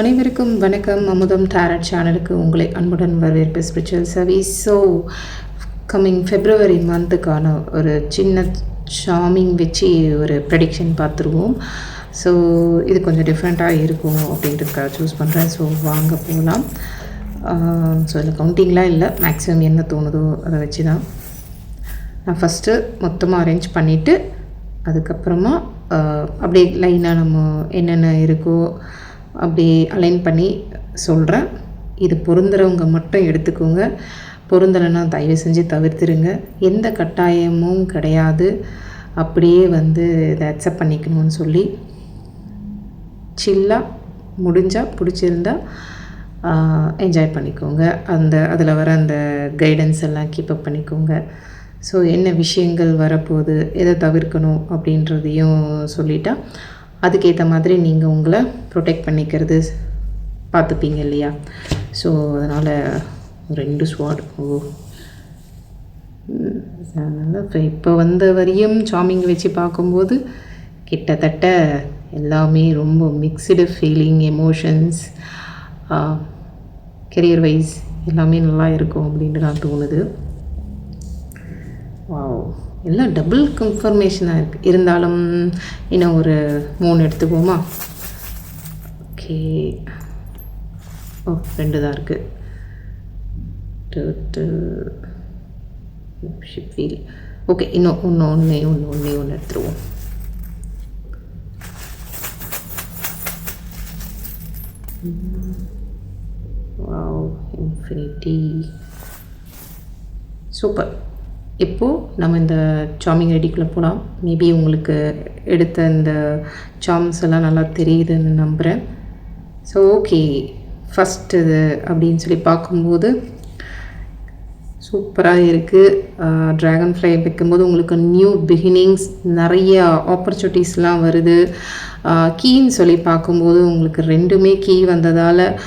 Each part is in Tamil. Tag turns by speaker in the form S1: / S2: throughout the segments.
S1: அனைவருக்கும் வணக்கம். அமுதம் டேரட் சேனலுக்கு உங்களை அன்புடன் வரவேற்பு spiritual service so coming February மந்த்துக்கான ஒரு சின்ன ஷாமிங் வச்சு ஒரு ப்ரெடிக்ஷன் பார்த்துருவோம். ஸோ இது கொஞ்சம் டிஃப்ரெண்ட்டாக இருக்கும் அப்படின்றதுக்காக சூஸ் பண்ணுறேன் ஸோ வாங்க போகலாம் ஸோ இதில் கவுண்டிங்லாம் இல்லை. மேக்ஸிமம் என்ன தோணுதோ அதை வச்சு தான் நான் ஃபஸ்ட்டு மொத்தமாக அரேஞ்ச் பண்ணிவிட்டு அதுக்கப்புறமா அப்படியே லைனாக நம்ம என்னென்ன இருக்கோ அப்படி அலைன் பண்ணி சொல்கிறேன் இது பொருந்துறவங்க மட்டும் எடுத்துக்கோங்க. பொருந்தலைன்னா தயவு செஞ்சு தவிர்த்துருங்க. எந்த கட்டாயமும் கிடையாது. அப்படியே வந்து இதை அக்செப்ட் பண்ணிக்கணும்னு சொல்லி. சில்லாக முடிஞ்சால் பிடிச்சிருந்தா என்ஜாய் பண்ணிக்கோங்க. அந்த அதில் வர அந்த கைடன்ஸ் எல்லாம் கீப்பப் பண்ணிக்கோங்க. ஸோ என்ன விஷயங்கள் வரப்போகுது எதை தவிர்க்கணும் அப்படின்றதையும் சொல்லிட்டா அதுக்கேற்ற மாதிரி நீங்கள் உங்களை ப்ரொடெக்ட் பண்ணிக்கிறது பார்த்துப்பீங்க இல்லையா? ஸோ அதனால் ரெண்டு ஸ்வாட் ஓ. அதனால் இப்போ இப்போ வந்த வரையும் சாமிங் வச்சு பார்க்கும்போது கிட்டத்தட்ட எல்லாமே ரொம்ப mixed feeling emotions career wise எல்லாமே நல்லா இருக்கும் அப்படின்ட்டு நான் தோணுது. வாவ் எல்லாம் டபுள் கன்ஃபர்மேஷனாக இருக்குது இருந்தாலும் இன்னும் ஒரு மூணு எடுத்துக்குவோமா? ஓகே ஓ ரெண்டு தான் இருக்குது ஷிப் ஃபீல் ஓகே இன்னும் ஒன்று ஒன்று ஒன்று ஒன்று ஒன்று எடுத்துருவோம். வாவ் இன்ஃபினிட்டி சூப்பர் இப்போது நம்ம இந்த சாமிங் ரெடிக்குள்ளே போகலாம் மேபி உங்களுக்கு எடுத்த இந்த சாம்ஸ் எல்லாம் நல்லா தெரியுதுன்னு நம்புகிறேன் ஸோ ஓகே ஃபஸ்ட் இது அப்படின்னு சொல்லி பார்க்கும்போது சூப்பராக இருக்குது ட்ராகன் ஃப்ளை வைக்கும்போது உங்களுக்கு நியூ பிகினிங்ஸ் நிறைய ஆப்பர்ச்சுனிட்டிஸ்லாம் வருது. கீன்னு சொல்லி பார்க்கும்போது உங்களுக்கு ரெண்டுமே கீ வந்ததால்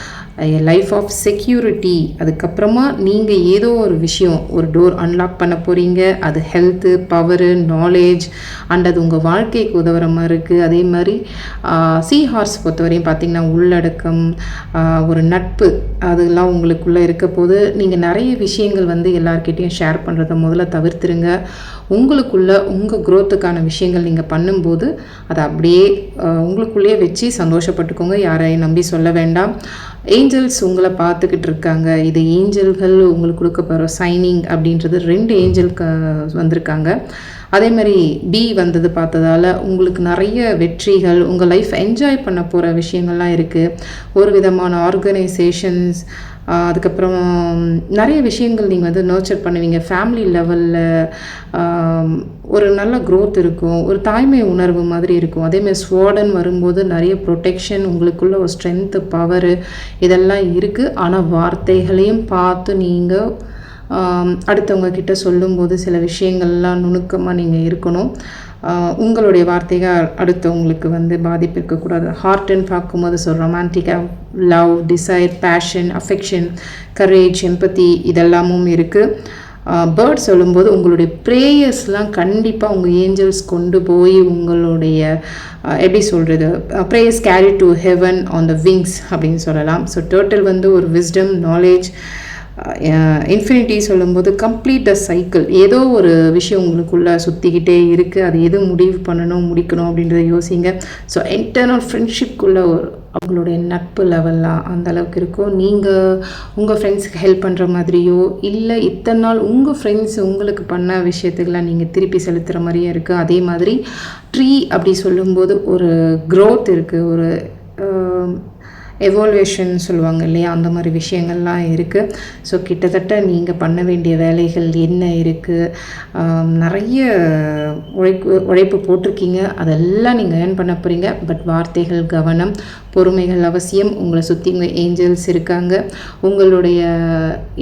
S1: லைஃப் ஆஃப் செக்யூரிட்டி அதுக்கப்புறமா நீங்கள் ஏதோ ஒரு விஷயம் ஒரு டோர் அன்லாக் பண்ண போகிறீங்க அது ஹெல்த்து பவரு நாலேஜ் அண்ட் அது உங்கள் வாழ்க்கைக்கு உதவுற மாதிரி இருக்குது அதே மாதிரி சி ஹார்ஸ் பொறுத்தவரையும் பார்த்தீங்கன்னா உள்ளடக்கம் ஒரு நட்பு அதெல்லாம் உங்களுக்குள்ளே இருக்க போது நீங்கள் நிறைய விஷயங்கள் வந்து எல்லாருக்கிட்டேயும் ஷேர் பண்ணுறத முதல்ல தவிர்த்துருங்க. உங்களுக்குள்ள உங்கள் குரோத்துக்கான விஷயங்கள் நீங்கள் பண்ணும்போது அதை அப்படியே உங்களுக்குள்ளேயே வச்சு சந்தோஷப்பட்டுக்கோங்க. யாரையும் நம்பி சொல்ல வேண்டாம். ஏஞ்சல்ஸ் உங்களை பார்த்துக்கிட்டு இருக்காங்க. இது ஏஞ்சல்கள் உங்களுக்கு கொடுக்க போகிற சைனிங் அப்படின்றது ரெண்டு ஏஞ்சல் க வந்திருக்காங்க. அதே மாதிரி பி வந்தது பார்த்ததால உங்களுக்கு நிறைய வெற்றிகள் உங்கள் லைஃப் என்ஜாய் பண்ண போகிற விஷயங்கள்லாம் இருக்குது ஒரு விதமான ஆர்கனைசேஷன்ஸ் அதுக்கப்புறம் நிறைய விஷயங்கள் நீங்கள் வந்து நர்ச்சர் பண்ணுவீங்க. ஃபேமிலி லெவலில் ஒரு நல்ல க்ரோத் இருக்கும். ஒரு தாய்மை உணர்வு மாதிரி இருக்கும். அதேமாதிரி ஸ்வாடன் வரும்போது நிறைய ப்ரொடெக்ஷன் உங்களுக்குள்ள ஒரு ஸ்ட்ரென்த்து பவரு இதெல்லாம் இருக்குது ஆனால் வார்த்தைகளையும் பார்த்து நீங்கள் அடுத்தவங்க கிட்ட சொல்லும்போது சில விஷயங்கள்லாம் நுணுக்கமாக நீங்கள் இருக்கணும். உங்களுடைய வார்த்தைகள் அடுத்தவங்களுக்கு வந்து பாதிப்பு இருக்கக்கூடாது. ஹார்ட்னு பார்க்கும்போது so ரொமான்டிக்காக love desire passion affection courage empathy இதெல்லாமும் இருக்குது பேர்ட் சொல்லும்போது உங்களுடைய ப்ரேயர்ஸ்லாம் கண்டிப்பாக உங்கள் ஏஞ்சல்ஸ் கொண்டு போய் உங்களுடைய எப்படி சொல்கிறது prayers carry to heaven on the wings அப்படின்னு சொல்லலாம். ஸோ டோட்டல் வந்து ஒரு விஸ்டம் நாலேஜ் இன்ஃபினிட்டி சொல்லும்போது கம்ப்ளீட் த சைக்கிள் ஏதோ ஒரு விஷயம் உங்களுக்குள்ளே சுற்றிக்கிட்டே இருக்குது அது எது முடிவு பண்ணணும் முடிக்கணும் அப்படின்றத யோசிங்க. ஸோ இன்டர்னல் ஃப்ரெண்ட்ஷிப்குள்ளே ஒரு அவங்களுடைய நட்பு லெவல்லாம் அந்த அளவுக்கு இருக்கும். நீங்கள் உங்கள் ஃப்ரெண்ட்ஸுக்கு ஹெல்ப் பண்ணுற மாதிரியோ இல்லை இத்தனை நாள் உங்கள் ஃப்ரெண்ட்ஸ் உங்களுக்கு பண்ண விஷயத்துக்கெல்லாம் நீங்கள் திருப்பி செலுத்துகிற மாதிரியே இருக்குது அதே மாதிரி ட்ரீ அப்படி சொல்லும்போது ஒரு க்ரோத் இருக்குது ஒரு எவால்வேஷன் சொல்லுவாங்க இல்லையா? அந்த மாதிரி விஷயங்கள்லாம் இருக்குது ஸோ கிட்டத்தட்ட நீங்கள் பண்ண வேண்டிய வேலைகள் என்ன இருக்குது நிறைய உழைப்பு உழைப்பு போட்டிருக்கீங்க. அதெல்லாம் நீங்கள் ஏர்ன் பண்ண போகிறீங்க பட் வார்த்தைகள் கவனம் பொறுமைகள் அவசியம். உங்களை சுற்றி உங்கள் ஏஞ்சல்ஸ் இருக்காங்க. உங்களுடைய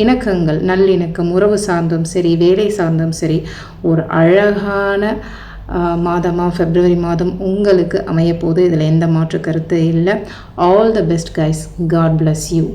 S1: இணக்கங்கள் நல்லிணக்கம் உறவு சார்ந்தும் சரி வேலை சார்ந்தும் சரி ஒரு அழகான மாதமாக ஃபெப்ரவரி மாதம் உங்களுக்கு அமையப்போகுது. இதில் எந்த மாற்று கருத்து இல்லை. All the best guys God bless you